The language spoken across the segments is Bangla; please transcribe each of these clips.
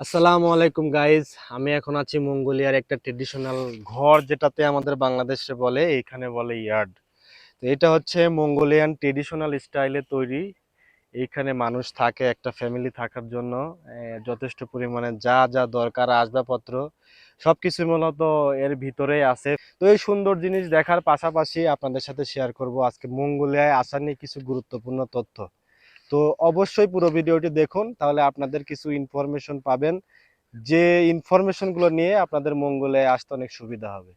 আসসালামু আলাইকুম গাইজ আমি এখন আছি মঙ্গোলিয়ার একটা ট্রেডিশনাল ঘর যেটাতে আমাদের বাংলাদেশে বলে, এখানে বলে ইয়ার্ড তো এটা হচ্ছে মঙ্গোলিয়ান ট্রেডিশনাল স্টাইলে তৈরি। এইখানে মানুষ থাকে, একটা ফ্যামিলি থাকার জন্য যথেষ্ট পরিমাণে যা যা দরকার, আসবাবপত্র সবকিছু মূলত এর ভিতরেই আছে। তো এই সুন্দর জিনিস দেখার পাশাপাশি আপনাদের সাথে শেয়ার করব আজকে মঙ্গোলিয়ায় আসা নিয়ে কিছু গুরুত্বপূর্ণ তথ্য। তো অবশ্যই পুরো ভিডিওটি দেখুন, তাহলে আপনাদের কিছু ইনফরমেশন পাবেন। যে ইনফরমেশনগুলো নিয়ে আপনাদের মঙ্গোলিয়ায় আসতে অনেক সুবিধা হবে।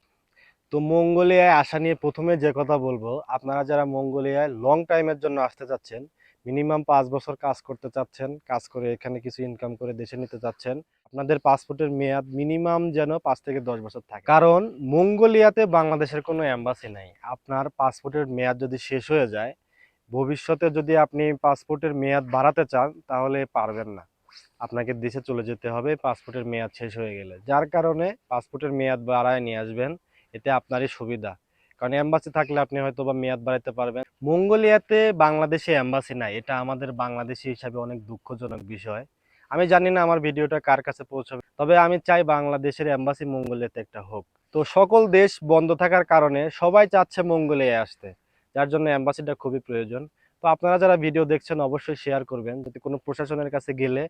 তো মঙ্গোলিয়ায় আসা নিয়ে প্রথমে যে কথা বলব, আপনারা যারা মঙ্গোলিয়ায় লং টাইমের জন্য আসতে চাচ্ছেন মিনিমাম পাঁচ বছর কাজ করতে চাচ্ছেন, কাজ করে এখানে কিছু ইনকাম করে দেশে নিতে চাচ্ছেন, আপনাদের পাসপোর্টের মেয়াদ মিনিমাম যেন পাঁচ থেকে দশ বছর থাকে। কারণ মঙ্গোলিয়াতে বাংলাদেশের কোনো অ্যাম্বাসি নাই। আপনার পাসপোর্টের মেয়াদ যদি শেষ হয়ে যায় ভবিষ্যতে যদি আপনি পাসপোর্টের মেয়াদ বাড়াতে চান, তাহলে পারবেন না। আপনাকে দেশে চলে যেতে হবে, পাসপোর্টের মেয়াদ শেষ হয়ে গেলে। যার কারণে পাসপোর্টের মেয়াদ বাড়ায় নিয়ে আসবেন, এতে আপনারই সুবিধা। কারণ এম্বাসি থাকলে আপনি হয়তো বা মেয়াদ বাড়াতে পারবেন। মঙ্গোলিয়াতে বাংলাদেশে অ্যাম্বাসি নাই। এটা আমাদের বাংলাদেশি হিসাবে অনেক দুঃখজনক বিষয়। আমি জানি না আমার ভিডিওটা কার কাছে পৌঁছাবে। তবে আমি চাই বাংলাদেশের এম্বাসি মঙ্গোলিয়াতে একটা হোক। তো সকল দেশ বন্ধ থাকার কারণে সবাই চাচ্ছে মঙ্গোলিয়ায় আসতে। যার জন্য অ্যাম্বাসিটা খুবই প্রয়োজন। তো আপনারা যারা ভিডিও দেখছেন, অবশ্যই শেয়ার করবেন। যদি কোনো প্রশাসনের কাছে গেলে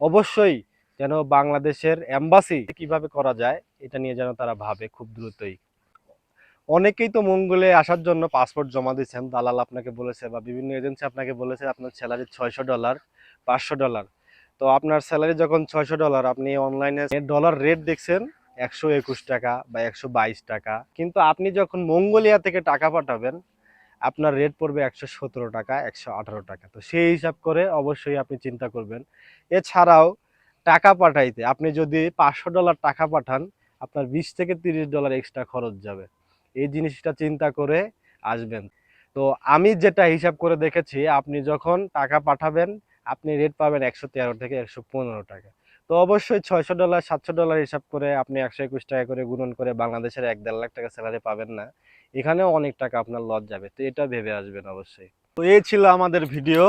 অবশ্যই যেন বাংলাদেশের অ্যাম্বাসি কীভাবে করা যায়, এটা নিয়ে যেন তারা ভাবে খুব দ্রুতই। অনেকেই তো মঙ্গলে আসার জন্য পাসপোর্ট জমা দিচ্ছেন দালাল আপনাকে বলেছে বা বিভিন্ন এজেন্সি আপনাকে বলেছে, আপনার স্যালারি ছয়শো ডলার পাঁচশো ডলার তো আপনার স্যালারি যখন ছয়শো ডলার আপনি অনলাইনে ডলার রেট দেখছেন, একশো একুশ টাকা বা একশো বাইশ টাকা। কিন্তু আপনি যখন মঙ্গোলিয়া থেকে টাকা পাঠাবেন আপনার রেট পড়বে একশো সতেরো টাকা, একশো আঠারো টাকা। তো সেই হিসাব করে অবশ্যই আপনি চিন্তা করবেন। এছাড়াও টাকা পাঠাইতে, আপনি যদি পাঁচশো ডলার টাকা পাঠান, আপনার বিশ থেকে তিরিশ ডলার এক্সট্রা খরচ যাবে। এই জিনিসটা চিন্তা করে আসবেন। তো আমি যেটা হিসাব করে দেখেছি, আপনি যখন টাকা পাঠাবেন, আপনি রেট পাবেন একশো তেরো থেকে একশো পনেরো টাকা। তো অবশ্যই ছয়শো ডলার, সাতশো ডলার হিসাব করে আপনি একশো একুশ টাকা করে গুণন করে বাংলাদেশের এক দেড় লাখ টাকা স্যালারি পাবেন না। এখানেও অনেক টাকা আপনার লস যাবে, তো এটা ভেবে আসবেন অবশ্যই। তো এই ছিল আমাদের ভিডিও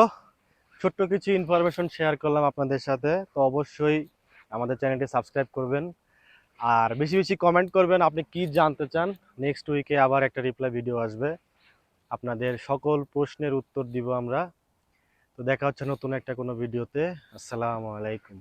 ছোট্ট কিছু ইনফরমেশন শেয়ার করলাম আপনাদের সাথে, তো অবশ্যই আমাদের চ্যানেলটি সাবস্ক্রাইব করবেন। আর বেশি বেশি কমেন্ট করবেন আপনি কি জানতে চান নেক্সট উইকে আবার একটা রিপ্লাই ভিডিও আসবে। আপনাদের সকল প্রশ্নের উত্তর দিব আমরা। তো দেখা হচ্ছে নতুন একটা কোনো ভিডিওতে আসসালামু আলাইকুম।